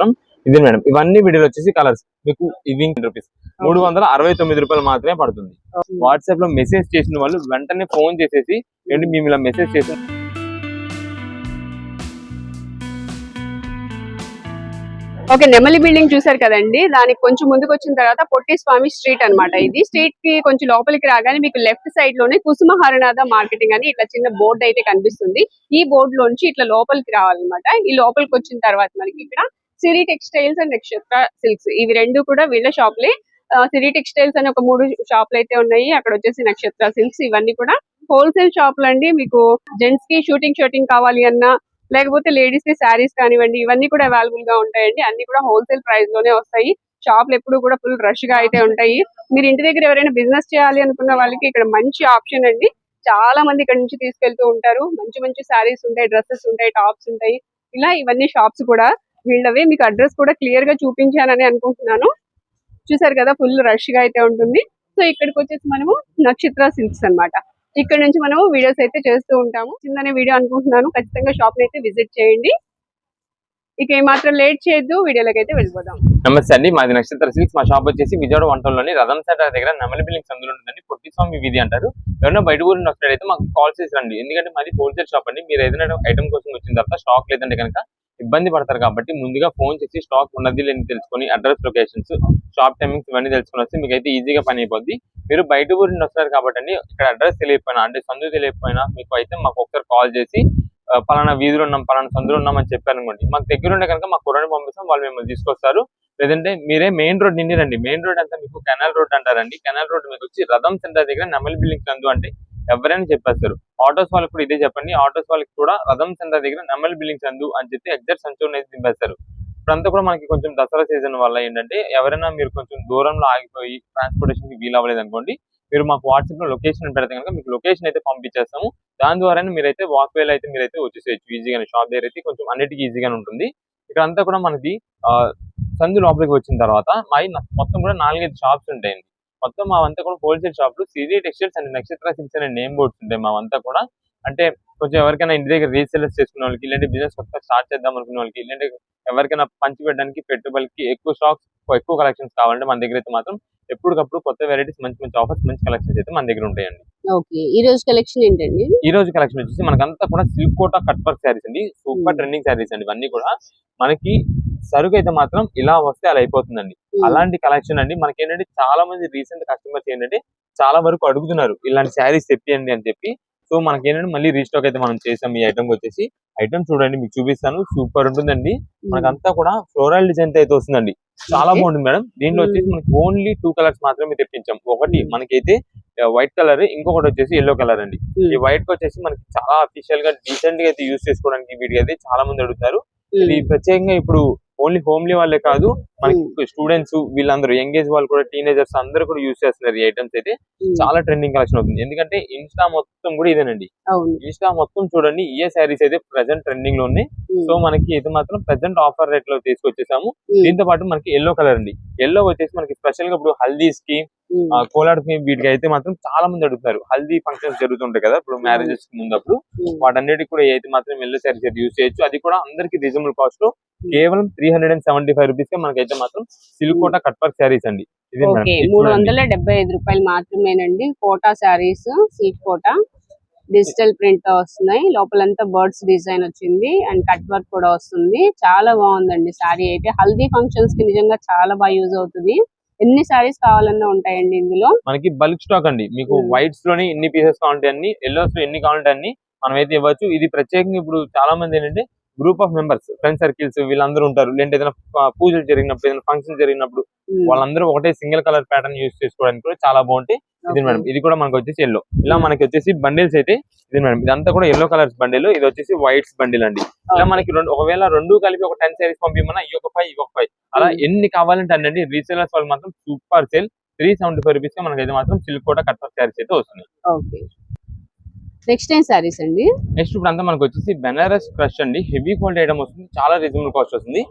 మాత్రం ఇది మేడం. ఇవన్నీ వీడియోలు వచ్చేసి కలర్స్ మీకు ఇవి రూపీస్ మూడు వందల అరవై తొమ్మిది రూపాయలు మాత్రమే పడుతుంది. వాట్సాప్లో మెసేజ్ చేసిన వాళ్ళు వెంటనే ఫోన్ చేసేసి ఏంటి మేము ఇలా మెసేజ్ చేసి? ఓకే నెమలి బిల్డింగ్ చూసారు కదండి. దానికి కొంచెం ముందుకు వచ్చిన తర్వాత పొట్టి స్వామి స్ట్రీట్ అన్నమాట ఇది. స్ట్రీట్కి కొంచెం లోపలికి రాగానే మీకు లెఫ్ట్ సైడ్లోనే కుసుమ హరనాథ మార్కెటింగ్ అని ఇట్లా చిన్న బోర్డు అయితే కనిపిస్తుంది. ఈ బోర్డు లోంచి ఇట్లా లోపలికి రావాలన్నమాట. ఈ లోపలికి వచ్చిన తర్వాత మనకి ఇక్కడ Siri textiles and Nakshatra silks. ఇవి రెండు కూడా వీళ్ళ షాప్లే సిరి టెక్స్టైల్స్ అని ఒక మూడు షాపులు అయితే ఉన్నాయి. అక్కడ వచ్చేసి నక్షత్ర సిల్క్స్ ఇవన్నీ కూడా. హోల్సేల్ షాపులు అండి. మీకు జెంట్స్కి షూటింగ్ షూటింగ్ కావాలి అన్నా లేకపోతే లేడీస్కి శారీస్ కానివ్వండి ఇవన్నీ కూడా అవైలబుల్గా ఉంటాయండి. అన్ని కూడా హోల్సేల్ ప్రైస్లోనే వస్తాయి. షాపులు ఎప్పుడు కూడా ఫుల్ రష్గా అయితే ఉంటాయి. మీరు ఇంటి దగ్గర ఎవరైనా బిజినెస్ చేయాలి అనుకున్న వాళ్ళకి ఇక్కడ మంచి ఆప్షన్ అండి. చాలా మంది ఇక్కడ నుంచి తీసుకెళ్తూ ఉంటారు. మంచి మంచి శారీస్ ఉంటాయి డ్రెస్సెస్ ఉంటాయి టాప్స్ ఉంటాయి. ఇలా ఇవన్నీ షాప్స్ కూడా వీళ్ళవే. మీకు అడ్రస్ కూడా క్లియర్గా చూపించానని అనుకుంటున్నాను. చూసారు కదా ఫుల్ రష్గా అయితే ఉంటుంది. సో ఇక్కడికి వచ్చేసి మనము నక్షత్ర సిల్క్స్ అన్నమాట. ఇక్కడ నుంచి మనము వీడియోస్ అయితే చేస్తూ ఉంటాము. చిన్ననే వీడియో అనుకుంటున్నాను. ఖచ్చితంగా షాప్ అయితే విజిట్ చేయండి. ఇక ఏమాత్రం లేట్ చేయొద్దు. వీడియోలోకి అయితే వెళ్ళిపోదాం. నమస్తే అండి. మాది నక్షత్ర సిల్క్స్ మా షాప్ వచ్చేసి విజయవాడ వంటల్లోని రథం సెంటర్ దగ్గర నెమలి బిల్లింగ్ అందులో ఉంటుందండి. పొట్టి స్వామి వీధి అంటారు. ఎవరైనా బయట ఊరిని వస్తున్నట్టయితే మాకు కాల్ చేసి రండి. ఎందుకంటే మాది హోల్సేల్ షాప్ అండి. మీరు ఏదైనా ఐటమ్ కోసం వచ్చిన తర్వాత స్టాక్ లేదంటే కనుక ఇబ్బంది పడతారు కాబట్టి ముందుగా ఫోన్ చేసి స్టాక్ ఉన్నది లేని తెలుసుకొని అడ్రస్ లొకేషన్స్ షాప్ టైమింగ్స్ ఇవన్నీ తెలుసుకొని వస్తే మీకు అయితే ఈజీగా పని అయిపోద్ది. మీరు బయట ఊరి నుండి వస్తారు కాబట్టి ఇక్కడ అడ్రస్ తెలియకపోయినా అంటే సందు తెలియకపోయినా మీకు అయితే మాకు ఒకసారి కాల్ చేసి పలానా వీధులు ఉన్నాం పలానా సందులు ఉన్నాం అని చెప్పారు అనుకోండి మాకు దగ్గర ఉండే కనుక మాకు కుర్రని పంపిస్తాం వాళ్ళు మిమ్మల్ని తీసుకొస్తారు. లేదంటే మీరే మెయిన్ రోడ్ నిండి రండి మెయిన్ రోడ్ అంతా మీకు కెనాల్ రోడ్ అంటారండి. కెనాల్ రోడ్ మీకు వచ్చి రథం సెంటర్ దగ్గర నెమలి బిల్డింగ్ సందు అంటే ఎవరైనా చెప్పేస్తారు. ఆటోస్ వాళ్ళకి కూడా ఇదే చెప్పండి. ఆటోస్ వాళ్ళకి కూడా రథం సెంటర్ దగ్గర నెమలి బిల్డింగ్ సందు అని చెప్పి ఎగ్జాక్ట్ సంచూర్ అయితే దింపేస్తారు. ఇప్పుడంతా కూడా మనకి కొంచెం దసరా సీజన్ వల్ల ఏంటంటే ఎవరైనా మీరు కొంచెం దూరంలో ఆగిపోయి ట్రాన్స్పోర్టేషన్కి వీలు అవ్వలేదు అనుకోండి మీరు మాకు వాట్సాప్లో లొకేషన్ పెడితే కనుక మీకు లొకేషన్ అయితే పంపించేస్తాము. దాని ద్వారా మీరైతే వాక్ వేలో అయితే మీరైతే వచ్చేసేయచ్చు. ఈజీగానే షాప్ దగ్గర అయితే కొంచెం అన్నిటికీ ఈజీగానే ఉంటుంది. ఇక్కడ అంతా కూడా మనకి సందు లోపలికి వచ్చిన తర్వాత మై మొత్తం కూడా నాలుగైదు షాప్స్ ఉంటాయండి. మొత్తం మావంతా కూడా హోల్సేల్ షాపులు Siri textiles and Nakshatra silks అనే నేమ్ బోర్డ్స్ ఉంటాయి మావంతా కూడా. అంటే కొంచెం ఎవరికైనా ఇంటి దగ్గర రీసేలర్స్ చేసుకున్న వాళ్ళకి ఇలాంటి బిజినెస్ కొత్తగా స్టార్ట్ చేద్దాం అనుకున్న వాళ్ళకి ఇలాంటి ఎవరికైనా పంచి పెట్టడానికి పెట్టుబడికి ఎక్కువ స్టాక్స్ ఎక్కువ కలెక్షన్స్ కావాలంటే మన దగ్గర అయితే మాత్రం ఎప్పటికప్పుడు కొత్త వెరైటీస్ మంచి మంచి ఆఫర్స్ మంచి కలెక్షన్స్ అయితే మన దగ్గర ఉంటాయండి. ఓకే. ఈ రోజు కలెక్షన్ ఏంటండి? ఈ రోజు కలెక్షన్ వచ్చేసి మనకంతా కూడా silk Kota cut work saris అండి. సూపర్. ట్రెండింగ్ శారీస్ అండి ఇవన్నీ కూడా. మనకి సరుకు అయితే మాత్రం ఇలా వస్తే అలా అయిపోతుందండి. అలాంటి కలెక్షన్ అండి. మనకి ఏంటంటే చాలా మంది రీసెంట్ కస్టమర్స్ ఏంటంటే చాలా వరకు అడుగుతున్నారు ఇలాంటి శారీస్ తెప్పియండి అని చెప్పి. సో మనకి ఏంటంటే మళ్ళీ రీస్టాక్ అయితే మనం చేసాం ఈ ఐటమ్ వచ్చేసి. ఐటమ్ చూడండి మీకు చూపిస్తాను. సూపర్ ఉంటుందండి. మనకంతా కూడా ఫ్లోరల్ డిజైన్ అయితే వస్తుందండి. చాలా. బాగుంటుంది మేడం. దీంట్లో వచ్చేసి మనకి ఓన్లీ టూ కలర్స్ మాత్రమే తెప్పించాం. ఒకటి. మనకైతే వైట్ కలర్ ఇంకొకటి వచ్చేసి ఎల్లో కలర్ అండి. ఈ వైట్ వచ్చేసి మనకి చాలా అఫీషియల్గా డీసెంట్గా అయితే యూస్ చేసుకోవడానికి వీటికి అయితే చాలా మంది అడుగుతారు. ఇది ప్రత్యేకంగా ఇప్పుడు ఓన్లీ హోమ్లీ వాళ్ళే కాదు మనకి స్టూడెంట్స్ వీళ్ళందరూ యంగ్ ఏజ్ వాళ్ళు కూడా టీనేజర్స్ అందరూ కూడా యూస్ చేస్తున్నారు ఈ ఐటమ్స్ అయితే. చాలా ట్రెండింగ్ కలెక్షన్ అవుతుంది. ఎందుకంటే ఇన్స్టా మొత్తం కూడా ఇదేనండి. ఇన్స్టా మొత్తం చూడండి ఏ శారీస్ అయితే ప్రెసెంట్ ట్రెండింగ్లో ఉన్నాయి. సో మనకి ఇది మాత్రం ప్రెసెంట్ ఆఫర్ రేట్లో తీసుకొచ్చేసాము. దీంతో పాటు మనకి ఎల్లో కలర్ అండి. ఎల్లో వచ్చేసి మనకి స్పెషల్గా ఇప్పుడు హల్దీస్కి ఆ, కోలాడ్కి వీటికి అయితే మాత్రం చాలా మంది అడుగుతారు హల్దీ ఫంక్షన్స్ జరుగుతుంటాయి కదా ఇప్పుడు మ్యారేజెస్ ముందు అప్పుడు వాటన్నిటికి కూడా అయితే మాత్రం ఎల్లో శారీస్ అయితే యూస్ చేయొచ్చు. అది కూడా అందరికి రీజనబుల్ కాస్ట్లో కేవలం three hundred and seventy five రూపీస్కి మనకైతే మాత్రం silk Kota cut work saris అండి. ఇది మేడం. వందల డెబ్బై ఐదు రూపాయలు మాత్రమేనండి. Kota saris silk Kota. Digital print వస్తున్నాయి. లోపలంతా బర్డ్స్ డిజైన్ వచ్చింది అండ్ కట్ వర్క్ కూడా వస్తుంది. చాలా బాగుందండి శారీ అయితే. హల్దీ ఫంక్షన్స్కి నిజంగా చాలా బాగా యూజ్ అవుతుంది. ఎన్ని శారీస్ కావాలన్నా ఉంటాయండి ఇందులో? మనకి బల్క్ స్టాక్ అండి. మీకు. వైట్స్లోని ఎన్ని పీసెస్ కావాలంటే అన్ని ఎల్లోస్లో ఎన్ని కావాలంటే అన్ని మనం అయితే ఇవ్వచ్చు. ఇది ప్రత్యేకంగా ఇప్పుడు చాలా మంది ఏంటంటే group of members friend circles వీళ్ళందరూ ఉంటారు. లేదంటే ఏదైనా పూజలు జరిగినప్పుడు ఏదైనా ఫంక్షన్ జరిగినప్పుడు వాళ్ళందరూ ఒకటే సింగిల్ కలర్ ప్యాటర్న్ యూస్ చేసుకోవడానికి కూడా చాలా బాగుంటాయి. ఇది. మేడం ఇది కూడా మనకి వచ్చేసి ఎల్లో ఇలా మనకి వచ్చేసి బండిల్స్ అయితే ఇది మేడం ఇదంతా కూడా ఎల్లో కలర్స్ బండిల్ ఇది వచ్చేసి వైట్స్ బండిల్ అండి ఇలా. మనకి రెండు ఒకవేళ రెండు కలిపి ఒక టెన్ సారీస్ పంపించమన్నా ఈ ఒక ఫైవ్ ఈ ఒక ఫైవ్ అలా Hmm. ఎన్ని కావాలంటే అన్ని రీసేలర్స్ వాళ్ళు మాత్రం super sale three seventy five rupees మనకైతే మాత్రం సిల్క్ కూడా కట్ శారీస్ అయితే వస్తున్నాయి నెక్స్ట్ ఏం సారీస్ అండి? నెక్స్ట్ ఇప్పుడు అంతా మనకు వచ్చేసి బెనారస్ క్రష్ అండి. హెవీ క్వాలిటీ ఐటమ్ వస్తుంది. చాలా రీజనబుల్ కాస్ట్ వస్తుంది.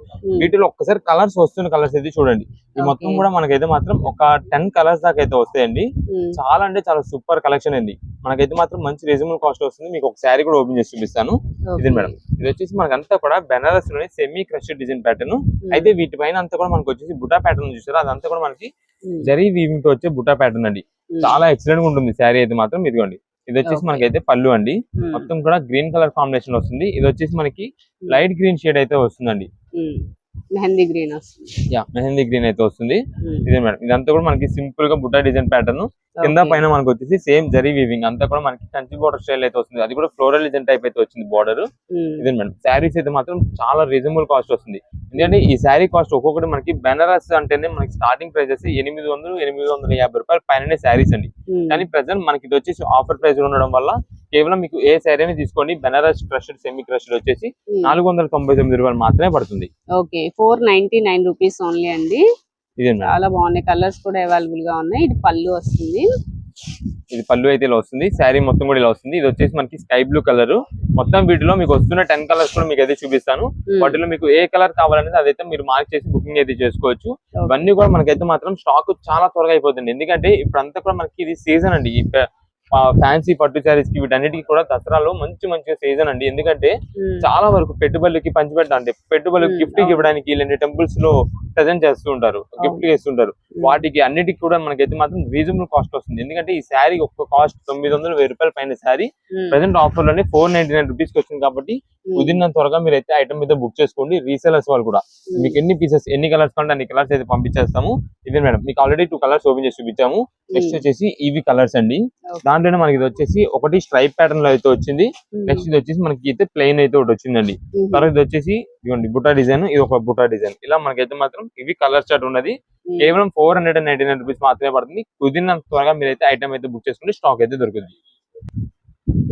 వీటిలో ఒక్కసారి కలర్స్ వస్తున్న కలర్స్ అయితే చూడండి. ఈ మొత్తం. కూడా మనకైతే మాత్రం ఒక టెన్ కలర్స్ దాకా అయితే వస్తాయండి. చాలా అంటే చాలా సూపర్ కలెక్షన్ అండి. మనకైతే మాత్రం మంచి రీజనబుల్ కాస్ట్ వస్తుంది. మీకు ఒక శారీ కూడా ఓపెన్ చేసి చూపిస్తాను. ఇది మేడం. ఇది వచ్చేసి మనకంతా కూడా బెనారస్లోని సెమీ క్రష్ డిజైన్ ప్యాటర్న్ అయితే వీటిపైన అంతా కూడా మనకు వచ్చేసి బుటా ప్యాటర్న్ చూసారా? అదంతా కూడా మనకి జరీ వీవింగ్తో వచ్చే బుటా ప్యాటర్న్ అండి. చాలా ఎక్సలెంట్గా ఉంటుంది శారీ అయితే మాత్రం. ఇదిగోండి. ఇది వచ్చేసి. మనకైతే పళ్ళు అండి. మొత్తం కూడా గ్రీన్ కలర్ కాంబినేషన్ వస్తుంది. ఇది వచ్చేసి మనకి లైట్ గ్రీన్ షేడ్ అయితే వస్తుందండి. మెహందీ గ్రీన్ వస్తుంది. యా మెహందీ గ్రీన్ అయితే వస్తుంది. ఇదే మేడం. ఇదంతా కూడా మనకి సింపుల్గా బుట్టా డిజైన్ ప్యాటర్న్ కింద. పైన మనకి వచ్చేసి సేమ్ జరీ వీవింగ్ అంతా కూడా మనకి కంచి బోర్డర్ స్టైల్ అయితే వస్తుంది. అది కూడా ఫ్లోరల్ డిజైన్ టైప్ అయితే వచ్చింది బోర్డర్ ఇదే మేడం? శారీస్ అయితే మాత్రం చాలా రీజనబుల్ కాస్ట్ వస్తుంది. ఎందుకంటే ఈ శారీ కాస్ట్ ఒక్కొక్కటి మనకి బెనారస్ అంటేనే మనకి స్టార్టింగ్ ప్రైస్ ఎనిమిది వందలు ఎనిమిది వందల యాభై రూపాయలు పైన శారీస్ అండి. కానీ ప్రెసెంట్ మనకి ఇది వచ్చేసి ఆఫర్ ప్రైస్ ఉండడం వల్ల కేవలం మీకు ఏ శారీ అని తీసుకోండి. బెనారస్ క్రష్డ్ సెమీ క్రష్డ్ వచ్చేసి. నాలుగు వందల తొంభై తొమ్మిది రూపాయలు మాత్రమే పడుతుంది. Okay. Four ninety nine rupees only అండి. చాలా బాగున్నాయి. కలర్స్ కూడా అవైలబుల్గా ఉన్నాయి. ఇది పళ్ళు వస్తుంది. ఇది పళ్ళు అయితే ఇలా వస్తుంది. శారీ మొత్తం కూడా ఇలా వస్తుంది. ఇది వచ్చేసి మనకి స్కై బ్లూ కలర్ మొత్తం వీటిలో మీకు వస్తున్న టెన్ కలర్స్ కూడా మీకు అయితే చూపిస్తాను. ఉమ్, వాటిలో మీకు ఏ కలర్ కావాలనేది అదైతే మీరు మార్క్ చేసి బుకింగ్ అయితే చేసుకోవచ్చు. ఇవన్నీ కూడా మనకైతే మాత్రం స్టాక్ చాలా త్వరగా అయిపోతుంది. ఎందుకంటే ఇప్పుడు అంతా కూడా మనకి ఇది సీజన్ అండి. ఫ్యాన్సీ పట్టు శారీస్కి వీటన్నిటికి కూడా దసరాలో మంచి మంచి సీజన్ అండి. ఎందుకంటే చాలా వరకు పెట్టుబడులకి పంచిపెట్ట అంటే పెట్టుబడులకు గిఫ్ట్. ఇవ్వడానికి ఇలాంటి టెంపుల్స్లో ప్రజెంట్ చేస్తూ ఉంటారు గిఫ్ట్ ఇస్తుంటారు ఉమ్, వాటికి అన్నిటికి కూడా మనకైతే మాత్రం రీజనబుల్ కాస్ట్ వస్తుంది. ఎందుకంటే ఈ శారీ ఒక్క కాస్ట్ తొమ్మిది వందల వెయ్యి రూపాయల పైన శారీ ఉమ్, ప్రెసెంట్ ఆఫర్లోనే ఫోర్ నైన్టీ నైన్ రూపీస్ వచ్చింది కాబట్టి ఉమ్, కుదిరినంత త్వరగా మీరు అయితే ఐటమ్ మీద బుక్ చేసుకోండి. రీసెలర్స్ వాళ్ళు కూడా. మీకు ఎన్ని పీసెస్ ఎన్ని కలర్స్ కావాలంటే అన్ని కలర్స్ అయితే పంపించేస్తాము. ఇదే మేడం మీకు ఆల్రెడీ టూ కలర్స్ ఓపెన్ చేసి చూపించాము. నెక్స్ట్ వచ్చేసి ఇవి కలర్స్ అండి. దాంట్లోనే మనకి ఇది వచ్చేసి ఒకటి స్ట్రైప్ ప్యాటర్న్లో అయితే వచ్చింది. నెక్స్ట్ ఇది వచ్చేసి మనకి అయితే ప్లెయిన్ అయితే ఒకటి వచ్చిందండి. తర్వాత ఇది వచ్చేసి ఇదిగోండి బుటా డిజైన్ ఇది ఒక బుటా డిజైన్ ఇలా మనకైతే మాత్రం ఇవి కలర్ చార్ట్ ఉన్నది. కేవలం four hundred and ninety nine rupees మాత్రమే పడుతుంది. కుదిరినంత త్వరగా మీరు అయితే ఐటమ్ అయితే బుక్ చేసుకుంటే స్టాక్ అయితే దొరుకుతుంది.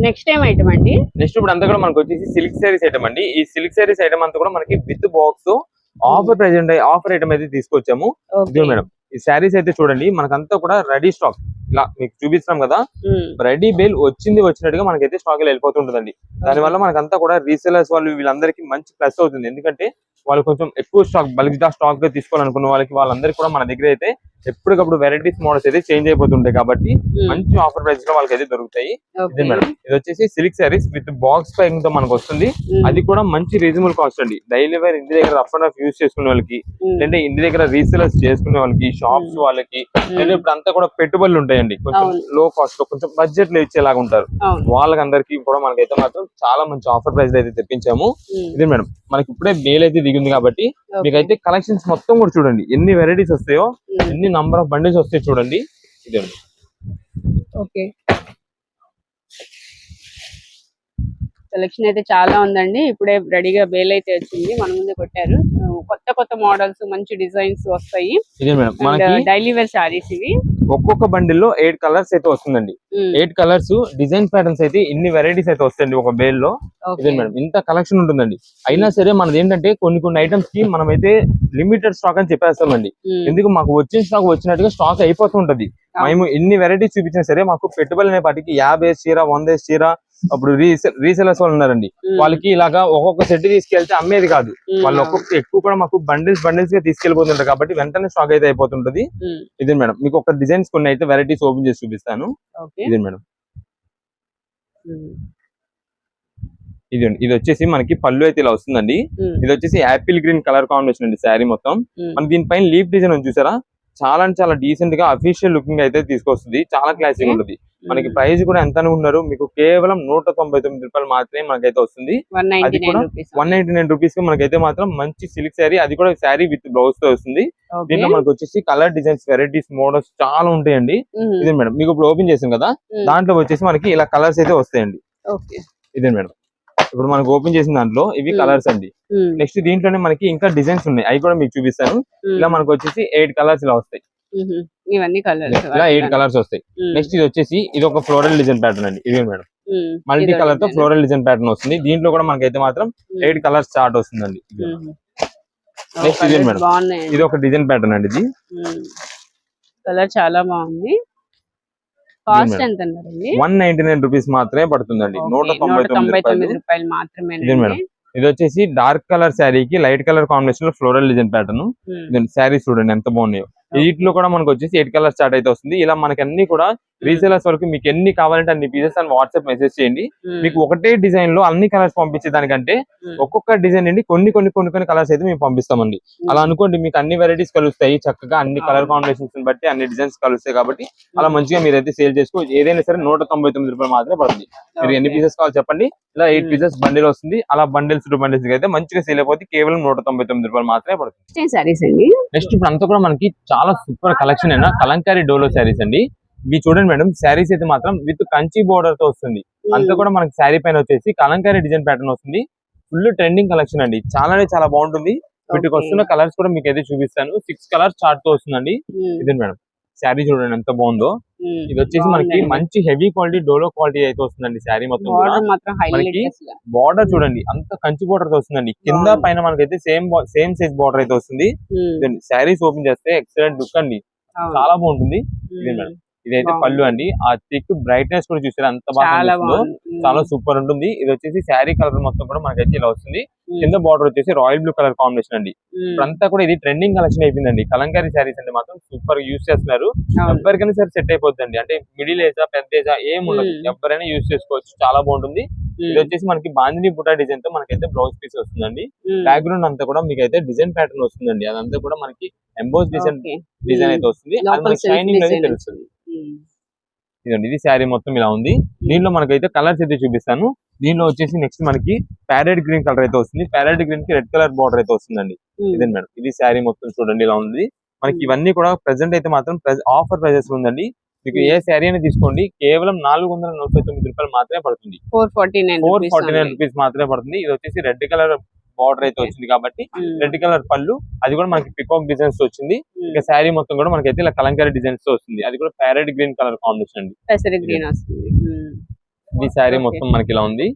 నెక్స్ట్ ఏం ఐటమ్ అండి? నెక్స్ట్ ఇప్పుడు అంతా కూడా మనకు వచ్చేసి సిల్క్ సారీస్ ఐటమ్ అండి. ఈ సిల్క్ సారీస్ ఐటమ్ అంతా కూడా మనకి with box offer present offer item అయితే తీసుకొచ్చాము. మేడం ఈ శారీస్ అయితే చూడండి మనకంతా కూడా రెడీ స్టాక్ ఇలా మీకు చూపిస్తున్నాం కదా రెడీ బేల్ వచ్చింది వచ్చినట్టుగా మనకైతే స్టాక్ వెళ్ళిపోతుంటుందండి. దానివల్ల మనకంతా కూడా రీసెలర్స్ వాళ్ళు వీళ్ళందరికీ మంచి ప్లస్ అవుతుంది. ఎందుకంటే వాళ్ళు కొంచెం ఎక్కువ స్టాక్ బల్క్ స్టాక్గా తీసుకోవాలనుకున్న వాళ్ళకి వాళ్ళందరికీ కూడా మన దగ్గర అయితే ఎప్పటికప్పుడు వెరైటీస్ మోడల్స్ అయితే చేంజ్ అయిపోతుంటాయి కాబట్టి మంచి ఆఫర్ ప్రైస్లో వాళ్ళకి అయితే దొరుకుతాయి. ఇదే మేడం. ఇది వచ్చేసి సిల్క్ శారీస్ విత్ బాక్స్ ప్యాకింగ్తో మనకు వస్తుంది. అది కూడా మంచి రీజనబుల్ కాస్ట్ అండి. డైలీ వేర్ ఇంటి దగ్గర రఫ్ అండ్ ఆఫ్ యూస్ చేసుకునే వాళ్ళకి లేదంటే ఇంటి దగ్గర రీసెలర్స్ చేసుకునే వాళ్ళకి షాప్స్. వాళ్ళకి లేదా ఇప్పుడు అంతా కూడా పెట్టుబడులు ఉంటాయండి. కొంచెం. లో కాస్ట్లో కొంచెం బడ్జెట్లో ఇచ్చేలాగా ఉంటారు. వాళ్ళకందరికి కూడా మనకైతే మాత్రం చాలా మంచి ఆఫర్ ప్రైస్ అయితే తెప్పించాము. ఇదే మేడం. మనకి ఇప్పుడే బేల్ అయితే దిగింది కాబట్టి. మీకైతే కలెక్షన్స్ మొత్తం కూడా చూడండి. ఎన్ని వెరైటీస్ వస్తాయో ఉమ్, ఎన్ని నంబర్ ఆఫ్ బండిల్స్ వస్తాయి చూడండి. ఇదండి. ఓకే సెలెక్షన్ అయితే చాలా ఉందండి. ఇప్పుడే రెడీగా బేల్ అయితే వచ్చింది. మన ముందే కొట్టారు. కొత్త కొత్త మోడల్స్ మంచి డిజైన్స్ వస్తాయి. డైలీ వేర్ శారీస్ ఇవి. ఒక్కొక్క బండిల్లో ఎయిట్ కలర్స్ అయితే వస్తుందండి. ఎయిట్ కలర్స్ డిజైన్ ప్యాటర్న్స్ అయితే ఇన్ని వెరైటీస్ అయితే వస్తాయండి ఒక బేల్లో. ఇదే మేడం. ఇంత కలెక్షన్ ఉంటుందండి. అయినా సరే మనది ఏంటంటే కొన్ని కొన్ని ఐటమ్స్కి మనం అయితే లిమిటెడ్ స్టాక్ అని చెప్పేస్తామండి. ఎందుకు? మాకు వచ్చిన స్టాక్ వచ్చినట్టుగా స్టాక్ అయిపోతుంటది మేము ఎన్ని వెరైటీస్ చూపించినా సరే మాకు పెట్టుబడి అనే పాటికి యాభై చీర వంద చీర అప్పుడు రీసెలర్స్ వాళ్ళు ఉన్నారండి. వాళ్ళకి ఇలాగా ఒక్కొక్క సెట్ తీసుకెళ్తే అమ్మేది కాదు. వాళ్ళు ఒక్కొక్క ఎక్కువ కూడా మాకు బండిల్స్ బండిల్స్గా తీసుకెళ్ళిపోతుంటారు కాబట్టి వెంటనే స్టాక్ అయితే అయిపోతుంటది. ఇదే మేడం మీకు ఒక డిజైన్స్ కొన్ని అయితే వెరైటీస్ ఓపెన్ చేసి చూపిస్తాను. ఇదే మేడం. ఇది ఇది వచ్చేసి మనకి పళ్ళు అయితే ఇలా వస్తుందండి. ఇది వచ్చేసి యాపిల్ గ్రీన్ కలర్ కాంబినేషన్ అండి శారీ మొత్తం. మన దీనిపైన లీఫ్ డిజైన్ చూసారా? చాలా అంటే చాలా డీసెంట్గా అఫీషియల్ లుకింగ్ అయితే తీసుకొస్తుంది. చాలా క్లాసిక్. ఉంటుంది. మనకి ప్రైస్ కూడా ఎంత ఉన్నారు మీకు కేవలం నూట తొంభై తొమ్మిది రూపాయలు మాత్రమే మనకైతే వస్తుంది. 199 అది కూడా వన్ నైన్టీ నైన్ రూపీస్కి మనకైతే మాత్రం మంచి సిల్క్ శారీ అది కూడా శారీ విత్ బ్లౌజ్తో వస్తుంది దీంట్లో మనకు వచ్చేసి కలర్ డిజైన్స్ వెరైటీస్ మోడల్స్ చాలా ఉంటాయండి. ఇదే మేడం మీకు ఇప్పుడు ఓపెన్ చేసాం కదా దాంట్లో వచ్చేసి మనకి ఇలా కలర్స్ అయితే వస్తాయండి. ఇదే మేడం ఇప్పుడు మనకు ఓపెన్ చేసిన దాంట్లో ఇవి. కలర్స్ అండి. నెక్స్ట్ దీంట్లోనే మనకి ఇంకా డిజైన్స్ ఉన్నాయి అవి కూడా మీకు చూపిస్తాను. ఇలా మనకు వచ్చేసి ఎయిట్ కలర్స్ ఇలా వస్తాయి. ఇవన్నీ కలర్స్ ఇలా ఎయిట్ కలర్స్ వస్తాయి. నెక్స్ట్ ఇది వచ్చేసి ఇది ఒక ఫ్లోరల్ డిజైన్ ప్యాటర్న్ అండి. ఇదే మేడం. మల్టీ కలర్తో ఫ్లోరల్ డిజైన్ ప్యాటర్న్ వస్తుంది. దీంట్లో కూడా మనకైతే మాత్రం ఎయిట్ కలర్స్ చార్ట్ వస్తుందండి. Next ఇదే మేడం. ఇది ఒక డిజైన్ ప్యాటర్న్ అండి ఇది. కలర్ చాలా బాగుంది. కాస్ట్. ఎంత వన్ నైన్టీ నైన్ రూపీస్ మాత్రమే పడుతుందండి. నూట తొంభై తొమ్మిది రూపాయలు. మాత్రమే మేడం. ఇది వచ్చేసి డార్క్ కలర్ శారీకి లైట్ కలర్ కాంబినేషన్లో ఫ్లోరల్ డిజైన్ ప్యాటర్న్ శారీస్ చూడండి ఎంత బాగున్నాయో. వీటిలో కూడా మనకు వచ్చేసి ఎయిట్ కలర్ స్టార్ట్ అయితే వస్తుంది. ఇలా మనకి అన్ని కూడా రీసేలర్స్ వరకు మీకు ఎన్ని కావాలంటే అన్ని పీసెస్ అని వాట్సాప్ మెసేజ్ చేయండి. మీకు ఒకటే డిజైన్లో అన్ని కలర్స్ పంపించే దానికంటే ఒక్కొక్క డిజైన్ అండి కొన్ని కొన్ని కొన్ని కొన్ని కలర్స్ అయితే మేము పంపిస్తామండి. అలా అనుకోండి మీకు అన్ని వెరైటీస్ కలుస్తాయి. చక్కగా అన్ని కలర్. కాంబినేషన్స్ బట్టి అన్ని డిజైన్స్ కలుస్తాయి కాబట్టి అలా మంచిగా మీరు అయితే సేల్ చేసుకోవచ్చు ఏదైనా సరే నూట తొంభై తొమ్మిది రూపాయలు మాత్రమే పడుతుంది. మీరు ఎన్ని పీసెస్ కావాలి చెప్పండి. ఇలా ఎయిట్. పీసెస్ బండిల్ వస్తుంది. అలా బండిల్స్ టు బండిల్స్ అయితే మంచిగా సేల్ అయిపోతే కేవలం నూట తొంభై తొమ్మిది రూపాయలు మాత్రమే పడుతుంది. సారీస్ అండి. నెక్స్ట్ ఇప్పుడు అంతా కూడా మనకి చాలా సూపర్ కలెక్షన్ అయినా కలంకారీ డోలో శారీస్ అండి. ఇవి చూడండి మేడం శారీస్ అయితే మాత్రం విత్ కంచి బోర్డర్తో వస్తుంది. అంతా కూడా మనకి శారీ పైన వచ్చేసి కలంకారీ డిజైన్ ప్యాటర్న్ వస్తుంది. ఫుల్ ట్రెండింగ్ కలెక్షన్ అండి. చాలా చాలా బాగుంటుంది. వీటికి. వస్తున్న కలర్స్ కూడా మీకు అయితే చూపిస్తాను. సిక్స్ కలర్స్ చార్ట్తో వస్తుందండి. ఇదే మేడం శారీ చూడండి ఎంత బాగుందో. ఇది వచ్చేసి మనకి మంచి హెవీ క్వాలిటీ డోలో క్వాలిటీ అయితే వస్తుందండి శారీ మొత్తం మనకి బార్డర్ చూడండి అంత కంచి బార్డర్తో వస్తుందండి. కింద. పైన మనకైతే సేమ్ సేమ్ సైజ్ బార్డర్ అయితే వస్తుంది. శారీస్ ఓపెన్ చేస్తే ఎక్సలెంట్ లుక్ అండి. చాలా బాగుంటుంది. ఇదే మేడం ఇదైతే. పళ్ళు అండి. ఆ థిక్ బ్రైట్నెస్ కూడా చూసారు? అంత బాగా చాలా సూపర్ ఉంటుంది. ఇది వచ్చేసి శారీ కలర్ మొత్తం కూడా మనకైతే ఇలా వస్తుంది. కింద బార్డర్ వచ్చేసి రాయల్ బ్లూ కలర్ కాంబినేషన్ అండి. ఇప్పుడంతా కూడా ఇది ట్రెండింగ్ కలెక్షన్ అయిపోయిందండి. కలంకారీ శారీస్ అంటే మాత్రం. సూపర్ యూస్ చేస్తున్నారు. ఎవరికైనా సరే సెట్ అయిపోతుందండి అంటే మిడిల్ ఏజా పెద్ద ఏజా ఏం ఉండదు. Hmm. ఎవరైనా యూస్ చేసుకోవచ్చు. చాలా బాగుంటుంది. ఇది వచ్చేసి మనకి బాందిని బుటా డిజైన్తో మనకైతే బ్లౌజ్ పీస్ వస్తుందండి. బ్యాక్గ్రౌండ్ అంతా కూడా మీకు అయితే డిజైన్ ప్యాటర్న్ వస్తుందండి. అదంతా కూడా మనకి ఎంబోస్ డిజైన్ డిజైన్ అయితే వస్తుంది. అది మనకి షైనింగ్ అనేది తెలుస్తుంది. ఇదండి ఇది శారీ మొత్తం ఇలా ఉంది. దీనిలో మనకైతే కలర్స్ అయితే చూపిస్తాను. దీనిలో వచ్చేసి నెక్స్ట్ మనకి ప్యారెడ్ గ్రీన్ కలర్ అయితే వస్తుంది. ప్యారెడ్ గ్రీన్కి రెడ్ కలర్ బార్డర్ అయితే వస్తుందండి. ఇదే మేడం? ఇది శారీ మొత్తం చూడండి ఇలా ఉంది. మనకి Hmm. ఇవన్నీ కూడా ప్రెసెంట్ అయితే మాత్రం ఆఫర్ ప్రైజెస్ ఉందండి. మీకు ఏ శారీ అయినా తీసుకోండి. కేవలం నాలుగు వందల నలభై తొమ్మిది రూపాయలు మాత్రమే పడుతుంది. Four forty nine four forty nine rupees మాత్రమే పడుతుంది. ఇది వచ్చేసి రెడ్ కలర్ బార్డర్ అయితే వచ్చింది కాబట్టి రెడ్ కలర్ పళ్ళు అది కూడా మనకి పికాక్ డిజైన్స్ వచ్చింది. ఇక శారీ మొత్తం కూడా మనకైతే ఇలా కలంకారీ డిజైన్స్తో వస్తుంది. అది కూడా ప్యారెడ్ గ్రీన్ కలర్ కాంబినేషన్ అండి. పెసరి గ్రీన్ వస్తుంది. ఇది శారీ Okay. మొత్తం మనకి ఇలా ఉంది.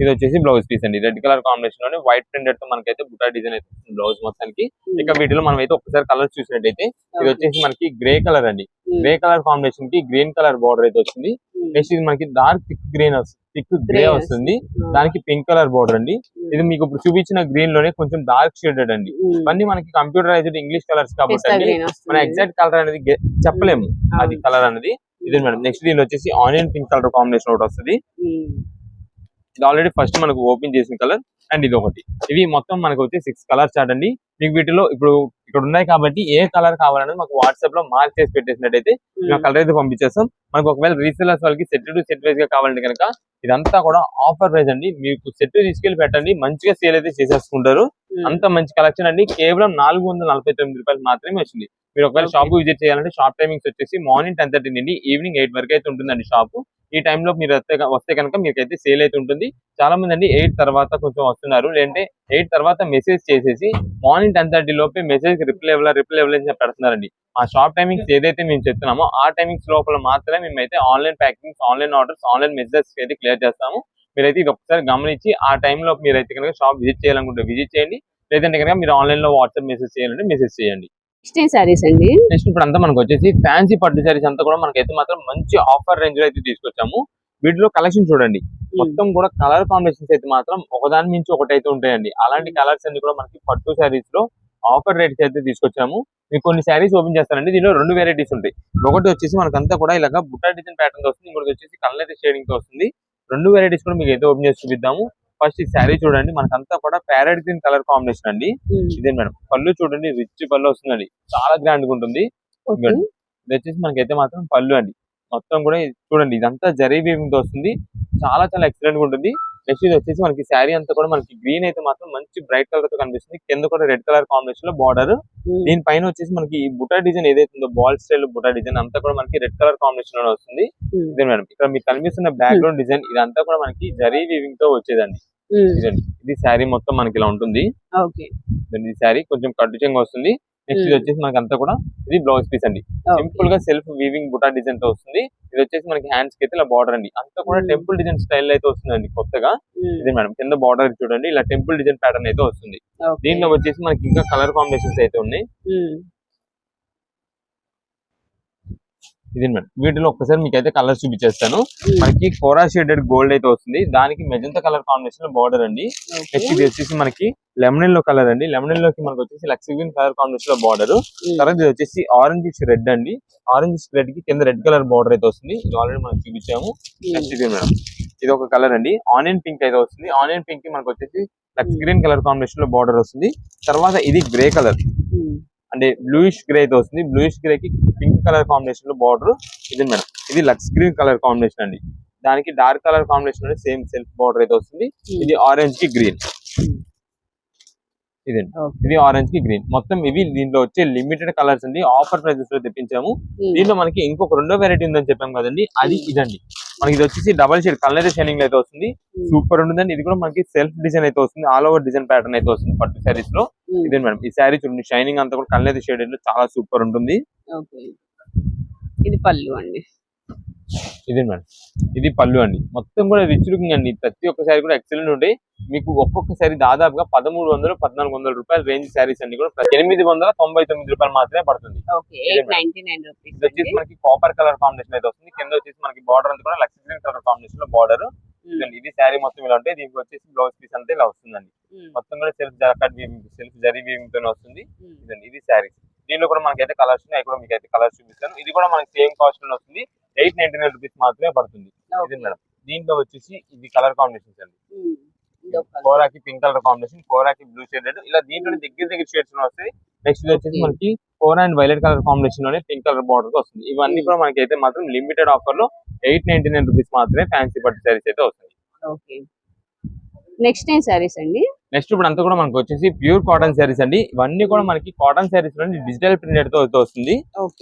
ఇది వచ్చేసి బ్లౌజ్ పీస్ అండి. రెడ్ కలర్ కాంబినేషన్లోనే వైట్ ప్రింటెడ్తో మనకైతే బుటా డిజైన్ అయితే బ్లౌజ్ మొత్తానికి. ఇక వీటిలో మనం అయితే ఒకసారి కలర్ చూసినట్టయితే ఇది వచ్చేసి మనకి గ్రే కలర్ అండి. గ్రే కలర్ కాంబినేషన్కి గ్రీన్ కలర్ బార్డర్ అయితే వచ్చింది. నెక్స్ట్ ఇది మనకి dark thick green thick grey వస్తుంది. దానికి పింక్ కలర్ బార్డర్ అండి. ఇది మీకు ఇప్పుడు చూపించిన గ్రీన్లోనే కొంచెం డార్క్ షేడెడ్ అండి. ఇవన్నీ మనకి కంప్యూటరైజ్డ్ ఇంగ్లీష్ కలర్స్ కాబట్టి మన ఎగ్జాక్ట్ కలర్ అనేది చెప్పలేము. అది కలర్ అనేది. ఇదే మేడం నెక్స్ట్ దీనిలో వచ్చేసి ఆనియన్ పింక్ కలర్ కాంబినేషన్ ఒకటి వస్తుంది. ఇది ఆల్రెడీ ఫస్ట్ మనకు ఓపెన్ చేసిన కలర్. అండ్ ఇది ఒకటి ఇవి మొత్తం మనకు వచ్చి సిక్స్ కలర్స్ చార్ట్ అండి. మీకు వీటిలో ఇప్పుడు ఇక్కడ ఉన్నాయి కాబట్టి ఏ కలర్ కావాలనేది మాకు వాట్సాప్లో మార్క్ చేసి పెట్టేసినట్టయితే మేము. కలర్ అయితే పంపించేస్తాం. మనకు ఒకవేళ రీసెలర్స్ వాళ్ళకి సెట్ టు సెట్ వైజ్గా కావాలంటే కనుక ఇదంతా కూడా ఆఫర్ ప్రైస్ అండి. మీకు సెట్ తీసుకెళ్ళి పెట్టండి. మంచిగా సేల్ అయితే చేసేసుకుంటారు. అంత మంచి కలెక్షన్ అండి. కేవలం నాలుగు వందల నలభై తొమ్మిది రూపాయలు మాత్రమే వచ్చింది. మీరు ఒకవేళ. షాప్ విజిట్ చేయాలంటే షాప్ టైమింగ్స్ వచ్చేసి మార్నింగ్ టెన్ థర్టీ నుండి ఈవినింగ్ ఎయిట్ వరకు అయితే ఉంటుందండి షాప్. ఈ టైంలో మీరు వస్తే కనుక మీకు అయితే సేల్ అయితే ఉంటుంది. చాలా మంది అండి ఎయిట్ తర్వాత కొంచెం వస్తున్నారు. లేదంటే ఎయిట్ తర్వాత మెసేజ్ చేసేసి మార్నింగ్ టెన్ థర్టీ లోపే మెసేజ్ రిప్లై ఇవ్వాలా రిప్లై ఇవ్వాలని చెప్పి పెడుతున్నారండి. ఆ షాప్ టైమింగ్స్ ఏదైతే మేము చెప్తున్నామో ఆ టైమింగ్స్ లోపల మాత్రమే మేమైతే online packings online orders online messages అయితే క్లియర్ చేస్తాము. మీరైతే ఇది ఒకసారి గమనించి ఆ టైంలో మీరైతే కనుక షాప్ విజిట్ చేయాలనుకుంటే విజిట్ చేయండి. లేదంటే కనుక మీరు ఆన్లైన్లో వాట్సాప్ మెసేజ్ చేయాలంటే మెసేజ్ చేయండి. సిక్స్టీన్ సారీస్ అండి. నెక్స్ట్ ఇప్పుడు అంతా మనకు వచ్చేసి ఫ్యాన్సీ పట్టు సారీస్ అంతా కూడా మనకైతే మాత్రం మంచి ఆఫర్ రేంజ్లో అయితే తీసుకొచ్చాము. వీటిలో కలెక్షన్ చూడండి. మొత్తం కూడా కలర్ కాంబినేషన్స్ అయితే మాత్రం ఒకదాని మించి ఒకటి అయితే ఉంటాయండి. అలాంటి కలర్స్ అన్ని కూడా మనకి పట్టు శారీస్లో ఆఫర్ రేట్స్ అయితే తీసుకొచ్చాము. మీకు కొన్ని శారీస్ ఓపెన్ చేస్తారండి దీనిలో రెండు వెరైటీస్ ఉంటాయి. ఒకటి వచ్చేసి మనకంతా కూడా ఇలాగ బుట్టా డిజైన్ ప్యాటర్న్ వస్తుంది. ఇంకొకటి వచ్చేసి కలర్ షేడింగ్తో వస్తుంది. రెండు వెరైటీస్ కూడా మీకు అయితే ఓపెన్ చేసి చూపిద్దాము. ఫస్ట్ ఈ శారీ చూడండి. మనకంతా కూడా ప్యారెట్ గ్రీన్ కలర్ కాంబినేషన్ అండి. ఇదే మేడం. పళ్ళు చూడండి రిచ్ పళ్ళు వస్తుందండి. చాలా గ్రాండ్గా ఉంటుంది. ఇది వచ్చేసి మనకైతే మాత్రం పళ్ళు అండి. మొత్తం కూడా చూడండి ఇదంతా జరీ వీవింగ్తో వస్తుంది. చాలా చాలా ఎక్సలెంట్గా ఉంటుంది. నెక్స్ట్ ఇది వచ్చేసి మనకి శారీ అంతా కూడా మనకి గ్రీన్ అయితే మాత్రం మంచి బ్రైట్ కలర్తో కనిపిస్తుంది. కింద కూడా రెడ్ కలర్ కాంబినేషన్లో బార్డర్ దీని పైన వచ్చేసి మనకి బుటా డిజైన్ ఏదైతే ఉందో బాల్ స్టైల్ బుటా డిజైన్ అంతా కూడా మనకి రెడ్ కలర్ కాంబినేషన్లో వస్తుంది. ఇదే మేడం. ఇక్కడ మీకు కనిపిస్తున్న బ్యాక్గ్రౌండ్ డిజైన్ ఇదంతా కూడా మనకి జరీ వీవింగ్తో వచ్చేదండి. ఇది శారీ మొత్తం మనకి ఇలా ఉంటుంది. ఇది శారీ కొంచెం కట్టు చెంగు వస్తుంది. నెక్స్ట్ ఇది. వచ్చేసి మనకి అంతా కూడా ఇది బ్లౌజ్ పీస్ అండి. సింపుల్గా సెల్ఫ్ వీవింగ్ బుటా డిజైన్తో వస్తుంది. ఇది వచ్చేసి మనకి హ్యాండ్స్కి అయితే ఇలా బార్డర్ అండి. అంతా కూడా. టెంపుల్ డిజైన్ స్టైల్ అయితే వస్తుందండి కొత్తగా. ఇదే మేడం కింద బార్డర్ చూడండి. ఇలా టెంపుల్ డిజైన్ ప్యాటర్న్ అయితే వస్తుంది. దీనిలో వచ్చేసి మనకి ఇంకా కలర్ కాంబినేషన్స్ అయితే ఉన్నాయి. ఇది మేడం వీటిలో ఒక్కసారి మీకు అయితే కలర్ చూపించేస్తాను మనకి కోరా షేడెడ్ గోల్డ్ అయితే వస్తుంది. దానికి మెజంతా కలర్ కాంబినేషన్ బార్డర్ అండి. నెక్స్ట్ ఇది వచ్చేసి మనకి లెమన్లో కలర్ అండి. లెమన్లోకి మనకి వచ్చేసి లక్స్ గ్రీన్ కలర్ కాంబినేషన్లో బార్డర్ తర్వాత ఇది వచ్చేసి ఆరెంజ్ రెడ్ అండి. ఆరెంజ్ రెడ్కి కింద రెడ్ కలర్ బార్డర్ అయితే వస్తుంది. ఇది ఆల్రెడీ మనం చూపించాము. నెక్స్ట్ ఇది మేడం. ఇది ఒక కలర్ అండి. ఆనియన్ పింక్ అయితే వస్తుంది. ఆనియన్ పింక్కి మనకు వచ్చేసి లక్స్ గ్రీన్ కలర్ కాంబినేషన్లో బార్డర్ వస్తుంది. తర్వాత ఇది గ్రే కలర్ అంటే బ్లూయిష్ గ్రే అయితే వస్తుంది. బ్లూయిష్ గ్రే కి పింక్ కలర్ కాంబినేషన్లో బార్డర్ ఇది మేడం. ఇది లక్స్ గ్రీన్ కలర్ కాంబినేషన్ అండి. దానికి dark colour combination same self border అయితే వస్తుంది. ఇది ఆరెంజ్కి గ్రీన్ ఇదండి ఇది ఆరెంజ్కి గ్రీన్ మొత్తం ఇవి దీంట్లో వచ్చే లిమిటెడ్ కలర్స్ అండి. ఆఫర్ ప్రైజెస్లో తెప్పించాము. దీంట్లో మనకి ఇంకొక రెండో వెరైటీ ఉందని చెప్పాం కదండి. అది ఇదండి. మనకి ఇది వచ్చేసి డబల్ షేడ్ కలర్ షైనింగ్ అయితే వస్తుంది. సూపర్ ఉంటుందండి. ఇది కూడా మనకి సెల్ఫ్ డిజైన్ అయితే వస్తుంది. ఆల్ ఓవర్ డిజైన్ ప్యాటర్న్ అయితే వస్తుంది పట్టు శారీస్లో. ఇదే మేడం. ఈ శారీ చూడండి షైనింగ్ అంతా కూడా కలర్ షేడ్లో చాలా సూపర్ ఉంటుంది. ఇది పళ్ళు అండి. ఇదే మేడం. ఇది పళ్ళు అండి. మొత్తం కూడా రిచ్ లుకింగ్ అండి. ప్రతి ఒక్క శారీ కూడా ఎక్సలెంట్ ఉంటాయి. మీకు ఒక్కొక్క శారీ దాదాపుగా పదమూడు వందలు పద్నాలుగు వందల రూపాయల రేంజ్ శారీస్ అన్ని కూడా. ఎనిమిది వందల తొంభై తొమ్మిది రూపాయలు మాత్రమే పడుతుంది. ఇది వచ్చేసి మనకి కాపర్ కలర్ కాంబినేషన్ అయితే వస్తుంది. కింద వచ్చేసి మనకి బార్డర్ అంతా కూడా లక్స్ గ్రీన్ కలర్ కాంబినేషన్లో బార్డర్ ఇది శారీ మొత్తం ఇలా ఉంటే దీనికి వచ్చేసి బ్లౌజ్ పీస్ అంతా ఇలా వస్తుందండి. మొత్తం కూడా సెల్ఫ్ జరకట్ వీవింగ్ సెల్ఫ్ జరీ వీవింగ్ తోనే వస్తుంది. ఇదండి ఇది శారీ. దీనిలో కూడా మనకైతే కలర్స్ ఉన్నాయి. కూడా మీకు అయితే కలర్స్ చూపిస్తాను. ఇది కూడా మనకి సేమ్ కాస్ట్లో వస్తుంది. ఎయిట్ నైన్టీ నైన్ రూపీస్ మాత్రమే పడుతుంది. ఇది మేడం. దీంట్లో వచ్చేసి ఇది కలర్ కాంబినేషన్స్ అండి. కోరాకి పింక్ కలర్ కాంబినేషన్ కోరాకి బ్లూ షేడ్ ఇలా దీంట్లో దగ్గర దగ్గర షేడ్స్ వస్తాయి నెక్స్ట్ వచ్చేసి Okay. మనకి కోరా అండ్ వైలెట్ కలర్ కాంబినేషన్లోనే పింక్ కలర్ బార్డర్ వస్తుంది. ఇవన్నీ Hmm. కూడా మనకి అయితే మాత్రం లిమిటెడ్ ఆఫర్లో ఎయిట్ నైన్టీ నైన్ రూపీస్ మాత్రమే ఫ్యాన్సీ పట్టు శారీస్ అయితే వస్తుంది ఓకే నెక్స్ట్ ఏం సారీస్ అండి? నెక్స్ట్ ఇప్పుడు అంతా కూడా మనకి వచ్చేసి ప్యూర్ కాటన్ శారీస్ అండి. ఇవన్నీ కూడా మనకి కాటన్ శారీస్లో డిజిటల్ ప్రింటెడ్తో అయితే వస్తుంది.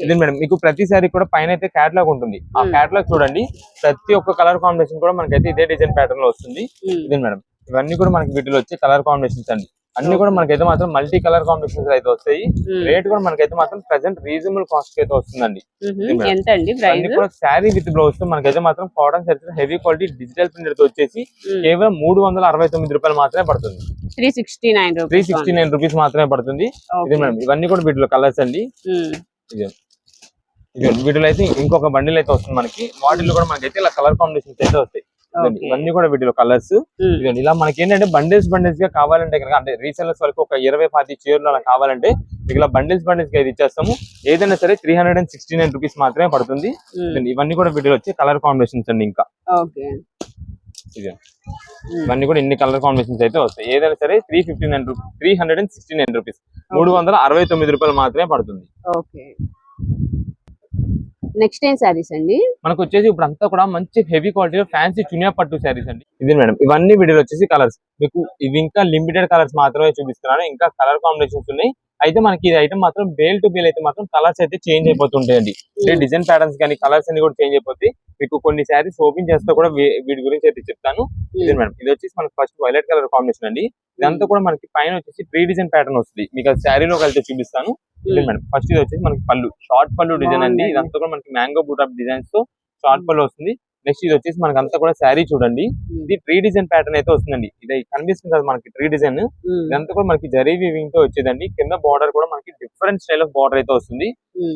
ఇది మేడం మీకు ప్రతి శారీ కూడా పైన అయితే క్యాటలాగ్ ఉంటుంది. ఆ Hmm. క్యాటలాగ్ చూడండి. ప్రతి ఒక్క కలర్ కాంబినేషన్ కూడా మనకైతే ఇదే డిజైన్ ప్యాటర్న్లో వస్తుంది. ఇదే మేడం. ఇవన్నీ కూడా మనకి వీటిలో వచ్చే కలర్ కాంబినేషన్స్ అండి. అన్ని కూడా మనకైతే మాత్రం మల్టీ కలర్ కాంబినేషన్స్ అయితే వస్తాయి. రేట్ కూడా మనకైతే మాత్రం ప్రెసెంట్ రీజనబుల్ కాస్ట్ అయితే వస్తుందండి. అన్ని కూడా శారీ విత్ బ్లౌజ్తో మనకైతే మాత్రం cotton saris heavy quality digital ప్రింటర్తో వచ్చేసి కేవలం మూడు వందల అరవై తొమ్మిది రూపాయలు మాత్రమే పడుతుంది. Three sixty nine three sixty nine rupees మాత్రమే పడుతుంది. ఇది మేడం ఇవన్నీ కూడా వీటిలో కలర్స్ అండి. ఇది. వీటిలో అయితే ఇంకొక బండిల్ అయితే వస్తుంది మనకి. వాటిలో కూడా మనకైతే ఇలా కలర్ కాంబినేషన్స్ అయితే వస్తాయి. ఇవన్నీ కూడా వీటిలో కలర్స్ ఇదండి ఇలా మనకి ఏంటంటే బండిల్స్ బండిల్స్గా కావాలంటే కనుక అంటే రీసెల్లర్స్ వరకు ఒక ఇరవై పాతి చీరలు అలా కావాలంటే మీకు ఇలా బండిల్స్ బండిల్స్గా ఇది ఇచ్చేస్తాము. ఏదైనా సరే three hundred and sixty nine rupees మాత్రమే పడుతుంది. ఇవన్నీ కూడా వీటిలో వచ్చి కలర్ కాంబినేషన్స్ అండి ఇంకా. ఇది ఇవన్నీ కూడా ఇన్ని కలర్ కాంబినేషన్స్ అయితే వస్తాయి. ఏదైనా సరే three fifty nine rupees three hundred and sixty nine rupees మూడు వందల అరవై తొమ్మిది రూపాయలు మాత్రమే పడుతుంది. ఓకే. నెక్స్ట్ ఏం సారీస్ అండి? మనకు వచ్చేసి ఇప్పుడు అంతా కూడా మంచి హెవీ క్వాలిటీలో ఫ్యాన్సీ చునియా పట్టు శారీస్ అండి. ఇది మేడం ఇవన్నీ వీడియోలో వచ్చేసి కలర్స్ మీకు ఇవి ఇంకా లిమిటెడ్ కలర్స్ మాత్రమే చూపిస్తున్నాను. ఇంకా కలర్ కాంబినేషన్స్ ఉన్నాయి. అయితే మనకి ఇది ఐటమ్ మాత్రం బేల్ టు బేల్ అయితే మాత్రం కలర్స్ అయితే చేంజ్ అయిపోతుంటాయండి. డిజైన్ ప్యాటర్న్స్ కానీ కలర్స్ అన్ని కూడా చేంజ్ అయిపోతాయి. మీకు కొన్ని శారీస్ ఓపెన్ చేస్తే కూడా వీటి గురించి అయితే చెప్తాను. ఇది మేడం. ఇది వచ్చేసి మనకి ఫస్ట్ వైలెట్ కలర్ కాంబినేషన్ అండి. ఇదంతా కూడా మనకి పైన వచ్చేసి ప్రీ డిజైన్ ప్యాటర్న్ వస్తుంది. మీకు అది శారీలో కలిసి చూపిస్తాను. ఇది మేడం. ఫస్ట్ ఇది వచ్చేసి మనకి పళ్ళు. షార్ట్ పళ్ళు డిజైన్ అండి. ఇదంతా కూడా మనకి మ్యాంగో బూట్ ఆఫ్ డిజైన్స్తో షార్ట్ పళ్ళు వస్తుంది. నెక్స్ట్ ఇది వచ్చేసి మనకి అంతా కూడా శారీ చూడండి. ఇది ట్రీ డిజైన్ ప్యాటర్న్ అయితే వస్తుందండి. ఇది కనిపిస్తుంది కదా మనకి ట్రీ డిజైన్ ఇదంతా కూడా మనకి జరీ వీవింగ్తో వచ్చేదండి. కింద బార్డర్ కూడా మనకి డిఫరెంట్ స్టైల్ ఆఫ్ బార్డర్ అయితే వస్తుంది.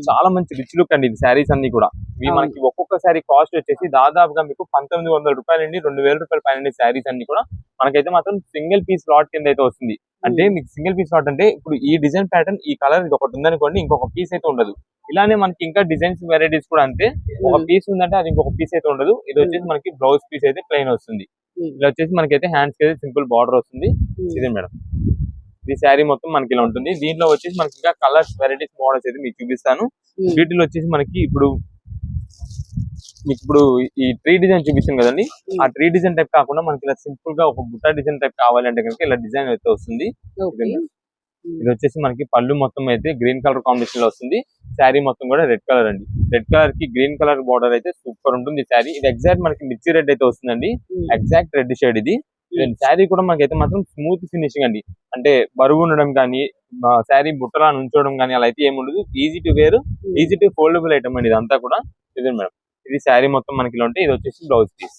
చాలా మంచి రిచ్ లుక్ అండి ఇది శారీస్ అన్ని కూడా. ఇవి. మనకి ఒక్కొక్క శారీ కాస్ట్ వచ్చేసి దాదాపుగా మీకు పంతొమ్మిది వందల రూపాయలు అండి రెండు వేల రూపాయల పైన శారీస్ అన్ని కూడా. మనకైతే మాత్రం సింగిల్ పీస్ లాట్ కింద అయితే వస్తుంది. అంటే మీకు సింగిల్ పీస్ లాట్ అంటే ఇప్పుడు ఈ డిజైన్ ప్యాటర్న్ ఈ కలర్ ఇది ఒకటి ఉందనుకోండి ఇంకొక పీస్ అయితే ఉండదు. ఇలానే మనకి ఇంకా డిజైన్స్ వెరైటీస్ కూడా అంతే. ఒక పీస్ ఉందంటే అది ఇంకొక పీస్ అయితే ఉండదు. ఇది వచ్చేసి మనకి బ్లౌజ్ పీస్ అయితే ప్లెయిన్ వస్తుంది. ఇలా వచ్చేసి మనకైతే హ్యాండ్స్ అయితే సింపుల్ బార్డర్ వస్తుంది. ఇదే మేడం. ఈ శారీ మొత్తం మనకి ఇలా ఉంటుంది. దీంట్లో వచ్చేసి మనకి ఇంకా కలర్స్ వెరైటీస్ మోడల్స్ అయితే మీకు చూపిస్తాను. వీటిలో వచ్చేసి మనకి ఇప్పుడు మీకు ఇప్పుడు ఈ ట్రీ డిజైన్ చూపించాను కదండి? ఆ ట్రీ డిజైన్ టైప్ కాకుండా మనకి ఇలా సింపుల్గా ఒక బుట్ట డిజైన్ టైప్ కావాలంటే కనుక ఇలా డిజైన్ అయితే వస్తుంది. ఓకే ఇది వచ్చేసి మనకి పళ్ళు మొత్తం అయితే గ్రీన్ కలర్ కాంబినేషన్లో వస్తుంది. శారీ మొత్తం కూడా రెడ్ కలర్ అండి. రెడ్ కలర్కి గ్రీన్ కలర్ బార్డర్ అయితే సూపర్ ఉంటుంది శారీ. ఇది ఎగ్జాక్ట్ మనకి మిర్చి రెడ్ అయితే వస్తుందండి. ఎగ్జాక్ట్ రెడ్ షేడ్ ఇది. శారీ కూడా మనకైతే మాత్రం స్మూత్ ఫినిషింగ్ అండి. అంటే బరువు ఉండడం కానీ శారీ బుట్టలా ఉంచడం కానీ అలా అయితే ఏముండదు. Easy to wear easy to foldable item అండి ఇదంతా కూడా. ఇదే మేడం. ఇది శారీ మొత్తం మనకి ఇలా ఉంటే ఇది వచ్చేసి బ్లౌజ్ పీస్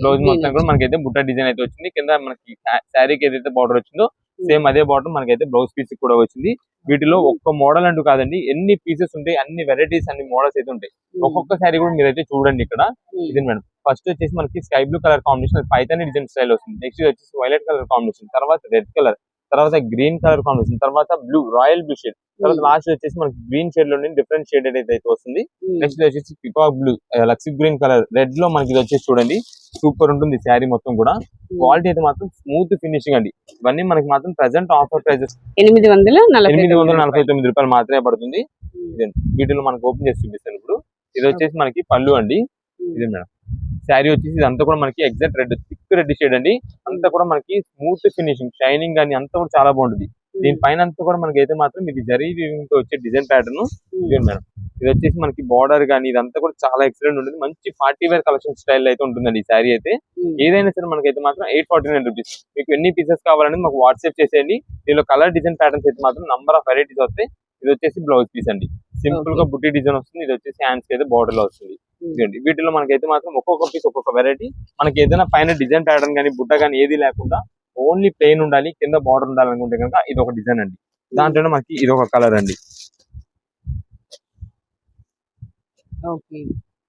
బ్లౌజ్ మొత్తం కూడా మనకైతే బుట్ట డిజైన్ అయితే వచ్చింది. కింద మనకి శారీకి ఏదైతే బార్డర్ వచ్చిందో సేమ్ అదే బాటమ్ మనకైతే బ్లౌజ్ పీస్ కూడా వచ్చింది. వీటిలో ఒక్క మోడల్ అంటూ కాదండి ఎన్ని పీసెస్ ఉంటాయి అన్ని వెరైటీస్ అన్ని మోడల్స్ అయితే ఉంటాయి. ఒక్కొక్క శారీ కూడా మీరైతే చూడండి ఇక్కడ. ఇది మేడం ఫస్ట్ వచ్చేసి మనకి sky blue colour combination Paithani design style వస్తుంది. నెక్స్ట్ వచ్చేసి వైలెట్ కలర్ కాంబినేషన్ తర్వాత రెడ్ కలర్ తర్వాత గ్రీన్ కలర్ కాంబినేషన్ తర్వాత బ్లూ రాయల్ బ్లూ షేడ్. తర్వాత లాస్ట్ వచ్చేసి మనకి గ్రీన్ షేడ్లోనే డిఫరెంట్ షేడ్ అయితే వస్తుంది నెక్స్ట్ ఇది వచ్చేసి పికాక్ బ్లూ లక్సీ గ్రీన్ కలర్. రెడ్లో మనకి ఇది వచ్చేసి చూడండి సూపర్ ఉంటుంది శారీ మొత్తం కూడా. క్వాలిటీ అయితే మాత్రం స్మూత్ ఫినిషింగ్ అండి. ఇవన్నీ మనకి మాత్రం ప్రెసెంట్ ఆఫర్ ప్రైజెస్ ఎనిమిది వందల నలభై ఎనిమిది వందల తొమ్మిది నలభై తొమ్మిది రూపాయలు మాత్రమే పడుతుంది. వీటిలో మనకి ఓపెన్ చేసి చూపిస్తాను ఇప్పుడు. ఇది వచ్చేసి మనకి పళ్ళు అండి. ఇది మేడం. శారీ వచ్చేసి ఇదంతా కూడా మనకి ఎగ్జాక్ట్ రెడ్ రెడ్ షేడ్ అండి. అంతా కూడా మనకి స్మూత్ ఫినిషింగ్ షైనింగ్ కానీ అంతా కూడా చాలా బాగుంటుంది. దీని పైన అంతా కూడా మనకి అయితే మాత్రం ఇది జరీ వీవింగ్తో వచ్చే డిజైన్ ప్యాటర్న్ ఇదిగోండి మేడం. ఇది వచ్చేసి మనకి బార్డర్ కానీ ఇదంతా కూడా చాలా ఎక్సలెంట్ ఉంటుంది. మంచి పార్టీ వేర్ కలెక్షన్ స్టైల్ అయితే ఉంటుందండి ఈ శారీ అయితే. ఏదైనా సరే మనకైతే మాత్రం ఎయిట్ ఫార్టీ నైన్ రూపీస్ మీకు ఎన్ని పీసెస్ కావాలని మాకు వాట్సాప్ చేసేయండి. దీనిలో కలర్ డిజైన్ ప్యాటర్న్స్ అయితే మాత్రం నంబర్ ఆఫ్ వెరైటీస్ వస్తాయి. ఇది వచ్చేసి బ్లౌజ్ పీస్ అండి. సింపుల్గా బుట్టి డిజైన్ వస్తుంది. ఇది వచ్చేసి హ్యాండ్స్ అయితే బార్డర్లో వస్తుంది. ఇదండి వీటిలో మనకైతే మాత్రం ఒక్కొక్క పీస్ ఒక్కొక్క వెరైటీ మనకి ఏదైనా పైన డిజైన్ ప్యాటర్న్ కానీ బుట్ట కానీ ఏది లేకుండా ఓన్లీ ప్లెయిన్ ఉండాలి కింద బార్డర్ ఉండాలి అనుకుంటే కనుక ఇది ఒక డిజైన్ అండి. దాంట్లోనే మనకి ఇది ఒక కలర్ అండి.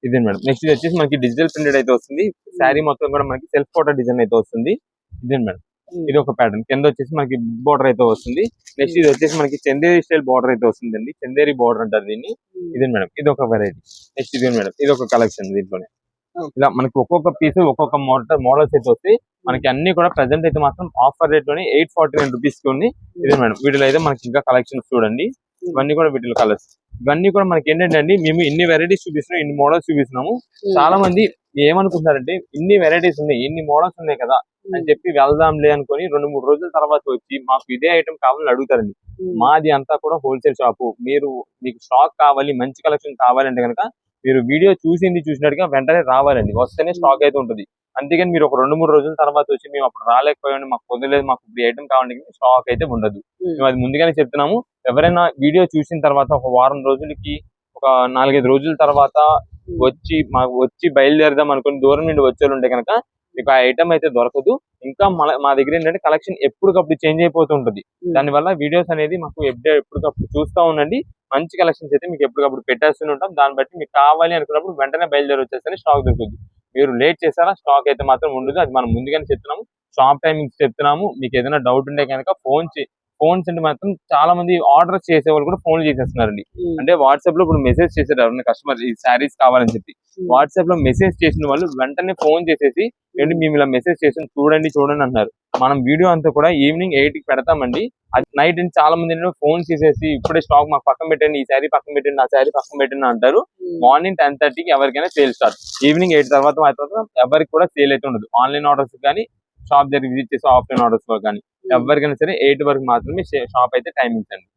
ఇదే మేడం. నెక్స్ట్ ఇది వచ్చేసి మనకి డిజిటల్ ప్రింటెడ్ అయితే వస్తుంది. శారీ మొత్తం కూడా మనకి సెల్ఫ్ ఫోటో డిజైన్ అయితే వస్తుంది. ఇదే మేడం. ఇది ఒక ప్యాటర్న్ కింద వచ్చేసి మనకి బోర్డర్ అయితే వస్తుంది. నెక్స్ట్ ఇది వచ్చేసి మనకి చందేరి స్టైల్ బార్డర్ అయితే వస్తుంది అండి చందేరి బార్డర్ అంటారు దీన్ని. ఇదే మేడం? ఇది ఒక వెరైటీ నెక్స్ట్ ఇదే మేడం? ఇది ఒక కలెక్షన్ దీంట్లోనే. ఇలా మనకి ఒక్కొక్క పీస్ ఒక్కొక్క మోడల్ మోడల్స్ అయితే వస్తాయి మనకి అన్ని కూడా ప్రెసెంట్ అయితే మాత్రం ఆఫర్ రేట్లోనే ఎయిట్ ఫార్టీ నైన్ రూపీస్కి ఉంది. ఇదే మేడం? వీటిలో అయితే మనకి ఇంకా కలెక్షన్స్ చూడండి. ఇవన్నీ కూడా వీటిలో కలర్స్ ఇవన్నీ కూడా మనకి ఏంటంటే అండి మేము ఇన్ని వెరైటీస్ చూపిస్తున్నాం ఇన్ని మోడల్స్ చూపిస్తున్నాము. చాలా మంది ఏమనుకుంటున్నారంటే ఇన్ని వెరైటీస్ ఉన్నాయి ఇన్ని మోడల్స్ ఉన్నాయి కదా. అని చెప్పి వెళ్దాంలే అనుకొని రెండు మూడు రోజుల తర్వాత వచ్చి మాకు ఇదే ఐటమ్ కావాలని అడుగుతారండి. మాది అంతా కూడా హోల్సేల్ షాపు మీరు మీకు స్టాక్ కావాలి మంచి కలెక్షన్ కావాలంటే కనుక మీరు వీడియో చూసింది చూసినట్టుగా వెంటనే రావాలండి. వస్తేనే స్టాక్ అయితే ఉంటుంది. అంతేగాని మీరు ఒక రెండు మూడు రోజుల తర్వాత వచ్చి మేము అప్పుడు రాలేకపోయాం మాకు కుదరలేదు మాకు ఇప్పుడు ఐటమ్ కావాలంటే స్టాక్ అయితే ఉండదు. మేము. అది ముందుగానే చెప్తున్నాము. ఎవరైనా వీడియో చూసిన తర్వాత ఒక వారం రోజులకి ఒక నాలుగైదు రోజుల తర్వాత వచ్చి మాకు వచ్చి బయలుదేరదాం అనుకుని దూరం నుండి వచ్చే వాళ్ళు ఉంటే కనుక మీకు ఆ ఐటమ్ అయితే దొరకదు. ఇంకా మన మా దగ్గర ఏంటంటే కలెక్షన్ ఎప్పటికప్పుడు చేంజ్ అయిపోతూ ఉంటుంది. దానివల్ల వీడియోస్ అనేది మాకు ఎప్పుడే ఎప్పటికప్పుడు చూస్తూ ఉండండి. మంచి కలెక్షన్స్ అయితే మీకు ఎప్పటికప్పుడు పెట్టేస్తూనే ఉంటాం. దాన్ని బట్టి మీకు కావాలి అనుకున్నప్పుడు వెంటనే బయలుదేరి వచ్చేస్తే స్టాక్ దొరుకుతుంది. మీరు లేట్ చేస్తారా స్టాక్ అయితే మాత్రం ఉండదు. అది మనం ముందుగానే చెప్తున్నాము. షాప్ టైమింగ్స్ చెప్తున్నాము. మీకు ఏదైనా డౌట్ ఉంటే కనుక ఫోన్ ఫోన్స్ అంటే మాత్రం చాలా మంది ఆర్డర్ చేసే వాళ్ళు కూడా ఫోన్ చేసేస్తున్నారండి. అంటే వాట్సాప్లో ఇప్పుడు మెసేజ్ ఎవరైనా కస్టమర్ ఈ శారీస్ కావాలని చెప్పి. వాట్సాప్లో మెసేజ్ చేసిన వాళ్ళు వెంటనే ఫోన్ చేసేసి ఏంటి మేము ఇలా మెసేజ్ చేసాం చూడండి చూడండి అంటున్నారు. మనం వీడియో అంతా కూడా ఈవినింగ్ ఎయిట్కి పెడతామండి. అది నైట్ చాలా మంది ఫోన్ చేసేసి ఇప్పుడే స్టాక్ మాకు పక్కన పెట్టండి ఈ శారీ పక్కన పెట్టండి ఆ శారీ పక్కన పెట్టండి అంటారు. మార్నింగ్ టెన్ థర్టీకి ఎవరికైనా సేల్ స్టార్ట్. ఈవినింగ్ ఎయిట్ తర్వాత మాత్రం ఎవరికి కూడా సేల్ అయితే ఉండదు. ఆన్లైన్ ఆర్డర్స్ కానీ షాప్ దగ్గర విజిట్ చేసి ఆఫ్లైన్ ఆర్డర్స్ కానీ ఎవరికైనా సరే ఎయిట్ వరకు మాత్రమే షాప్ అయితే టైమింగ్స్ అండి.